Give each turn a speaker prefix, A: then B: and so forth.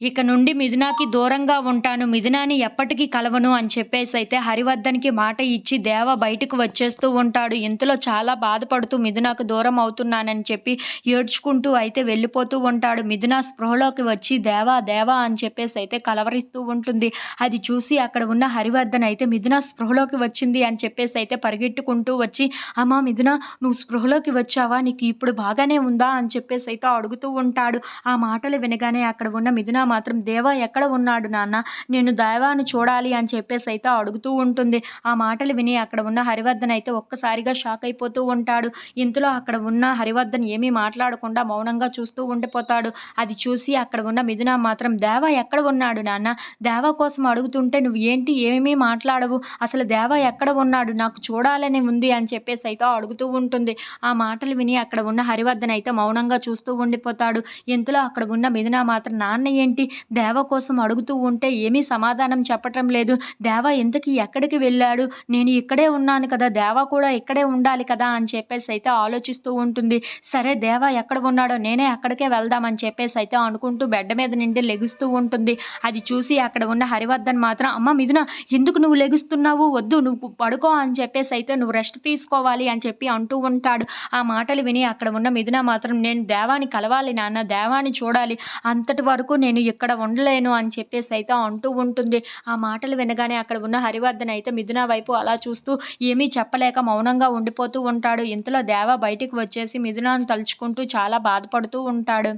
A: ఇక నుండి మిథునాకి దూరంగా ఉంటాను. మిథునాని ఎప్పటికీ కలవను అని చెప్పేసి అయితే హరివర్ధన్కి మాట ఇచ్చి దేవ బయటకు వచ్చేస్తూ ఉంటాడు. ఇంతలో చాలా బాధపడుతూ మిథునాకు దూరం అవుతున్నానని చెప్పి ఏడ్చుకుంటూ అయితే వెళ్ళిపోతూ ఉంటాడు. మిథునా స్పృహలోకి వచ్చి దేవా దేవా అని చెప్పేసి అయితే కలవరిస్తూ ఉంటుంది. అది చూసి అక్కడ ఉన్న హరివర్ధన్ అయితే మిథునా స్పృహలోకి వచ్చింది అని చెప్పేసి అయితే పరిగెట్టుకుంటూ వచ్చి అమ్మా మిథున నువ్వు స్పృహలోకి వచ్చావా? నీకు ఇప్పుడు బాగానే ఉందా? అని చెప్పేసి అయితే అడుగుతూ ఉంటాడు. ఆ మాటలు వినగానే అక్కడ ఉన్న మిథునా మాత్రం దేవా ఎక్కడ ఉన్నాడు నాన్న? నేను దైవాన్ని చూడాలి అని చెప్పేసి అయితే అడుగుతూ ఉంటుంది. ఆ మాటలు విని అక్కడ ఉన్న హరివర్ధన్ అయితే ఒక్కసారిగా షాక్ అయిపోతూ ఉంటాడు. ఇంతలో అక్కడ ఉన్న హరివర్ధన్ ఏమీ మాట్లాడకుండా మౌనంగా చూస్తూ ఉండిపోతాడు. అది చూసి అక్కడ ఉన్న మిథున మాత్రం దేవా ఎక్కడ ఉన్నాడు నాన్న? దేవా కోసం అడుగుతుంటే నువ్వు ఏంటి? ఏమీ మాట్లాడవు. అసలు దేవా ఎక్కడ ఉన్నాడు? నాకు చూడాలని ఉంది అని చెప్పేసి అయితే అడుగుతూ ఉంటుంది. ఆ మాటలు విని అక్కడ ఉన్న హరివర్ధన్ అయితే మౌనంగా చూస్తూ ఉండిపోతాడు. ఇంతలో అక్కడ ఉన్న మిథున మాత్రం నాన్న ఏంటి? దేవ కోసం అడుగుతూ ఉంటే ఏమీ సమాధానం చెప్పటం లేదు. దేవ ఎందుకు ఎక్కడికి వెళ్ళాడు? నేను ఇక్కడే ఉన్నాను కదా దేవ కూడా ఇక్కడే ఉండాలి కదా అని చెప్పేసి అయితే ఆలోచిస్తూ ఉంటుంది. సరే దేవ ఎక్కడ ఉన్నాడో నేనే అక్కడికే వెళ్దామని చెప్పేసి అయితే అనుకుంటూ బెడ్ మీద నుండి లెగుస్తూ ఉంటుంది. అది చూసి అక్కడ ఉన్న హరివర్ధన్ మాత్రం అమ్మ మిథున ఎందుకు నువ్వు లెగుస్తున్నావు? వద్దు నువ్వు పడుకో అని చెప్పేసి అయితే నువ్వు రెస్ట్ తీసుకోవాలి అని చెప్పి అంటూ ఉంటాడు. ఆ మాటలు విని అక్కడ ఉన్న మిథున మాత్రం నేను దేవాన్ని కలవాలి నాన్న దేవాన్ని చూడాలి. అంతటి వరకు నేను ఇక్కడ ఉండలేను అని చెప్పేసి అయితే అంటూ ఉంటుంది. ఆ మాటలు వినగానే అక్కడ ఉన్న హరివర్ధన్ అయితే మిథున వైపు అలా చూస్తూ ఏమీ చెప్పలేక మౌనంగా ఉండిపోతూ ఉంటాడు. ఇంతలో దేవ బయటికి వచ్చేసి మిథునాను తలుచుకుంటూ చాలా బాధపడుతూ ఉంటాడు.